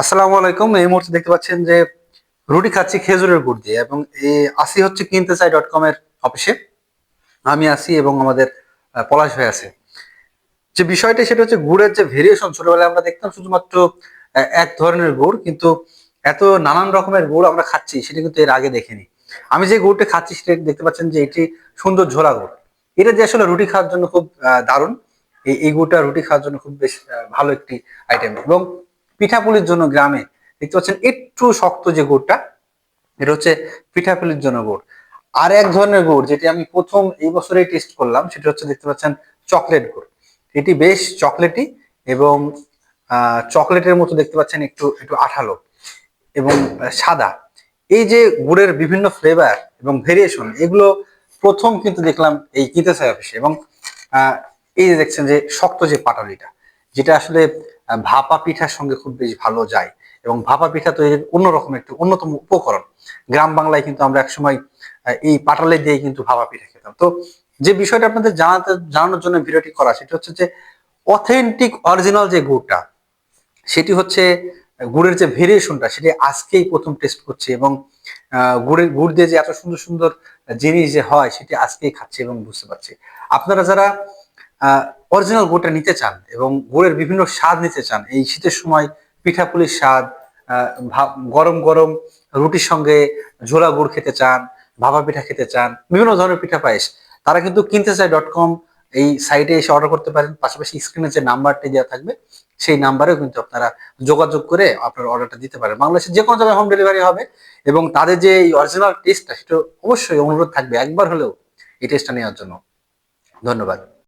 আসসালামু আলাইকুম। এই মুহূর্তে দেখতে পাচ্ছেন যে রুটি খাচ্ছি খেজুরের গুড় দিয়ে এবং এই আসি হচ্ছে কিনতে চাই ডট কম এর অফিসে। আমি আসি এবং আমাদের পলাশ ভাই আছে। যে বিষয়টা সেটা হচ্ছে গুড়ের যে ভেরিয়েশন ছোটবেলায় আমরা দেখতাম শুধুমাত্র এক ধরনের গুড়, কিন্তু এত নানান রকমের গুড় আমরা খাচ্ছি, সেটা কিন্তু এর আগে দেখিনি। আমি যে গুড়টা খাচ্ছি সেটা দেখতে পাচ্ছেন যে এটি সুন্দর ঝোলা গুড়। এটা যে আসলে রুটি খাওয়ার জন্য খুব দারুণ। এই গুড়টা রুটি খাওয়ার জন্য খুব বেশ ভালো একটি আইটেম এবং পিঠাপুলির জন্য গ্রামে, দেখতে পাচ্ছেন একটু শক্ত যে গুড়টা, এটা হচ্ছে পিঠাপুলির জন্য গুড়। আর এক ধরনের গুড় যেটি আমি প্রথম এই বছরেই টেস্ট করলাম, সেটা হচ্ছে দেখতে পাচ্ছেন চকলেট গুড়। এটি বেশ চকলেটি এবং চকলেটের মতো দেখতে পাচ্ছেন একটু একটু আঠালো এবং সাদা। এই যে গুড়ের বিভিন্ন ফ্লেভার এবং ভেরিয়েশন এগুলো প্রথম কিন্তু দেখলাম এই কিতেসাই অফিসে এবং এই যে দেখছেন যে শক্ত যে পাটালিটা, যেটা আসলে ভাপা পিঠার সঙ্গে খুব বেশ ভালো যায়। এবং ভাপা পিঠা তৈরির অন্যরকম একটি অন্যতম উপকরণ। গ্রাম বাংলায় কিন্তু আমরা একসময় এই পাটালে দিয়ে কিন্তু ভাপা পিঠা খেতাম। তো যে বিষয়টা আপনাদের জানাতে, জানানোর জন্য ভিডিওটি করা, সেটা হচ্ছে যে অথেন্টিক অরিজিনাল যে গুড়টা, সেটি হচ্ছে গুড়ের যে ভেরিয়েশনটা সেটি আজকেই প্রথম টেস্ট করছি এবং গুড়ের, গুড় দিয়ে যে এত সুন্দর সুন্দর জিনিস যে হয়, সেটি আজকেই খাচ্ছি এবং বুঝতে পারছি। আপনারা যারা অরিজিনাল গুড়টা নিতে চান এবং গুড়ের বিভিন্ন স্বাদ নিতে চান, এই শীতের সময় পিঠাপুলির স্বাদ গরম গরম রুটির সঙ্গে ঝোলা গুড় খেতে চান, ভাপা পিঠা খেতে চান, বিভিন্ন ধরনের পিঠা পায়েস, তারা কিন্তু কিনতে চায় ডট কম এই সাইটে এসে অর্ডার করতে পারেন। পাশাপাশি স্ক্রিনে যে নাম্বারটি দেওয়া থাকবে, সেই নাম্বারেও কিন্তু আপনারা যোগাযোগ করে আপনার অর্ডারটা দিতে পারেন। বাংলাদেশের যে কোনো জায়গায় হোম ডেলিভারি হবে এবং তাদের যে এই অরিজিনাল টেস্টটা সেটা অবশ্যই অনুরোধ থাকবে একবার হলেও এই টেস্টটা নেওয়ার জন্য। ধন্যবাদ।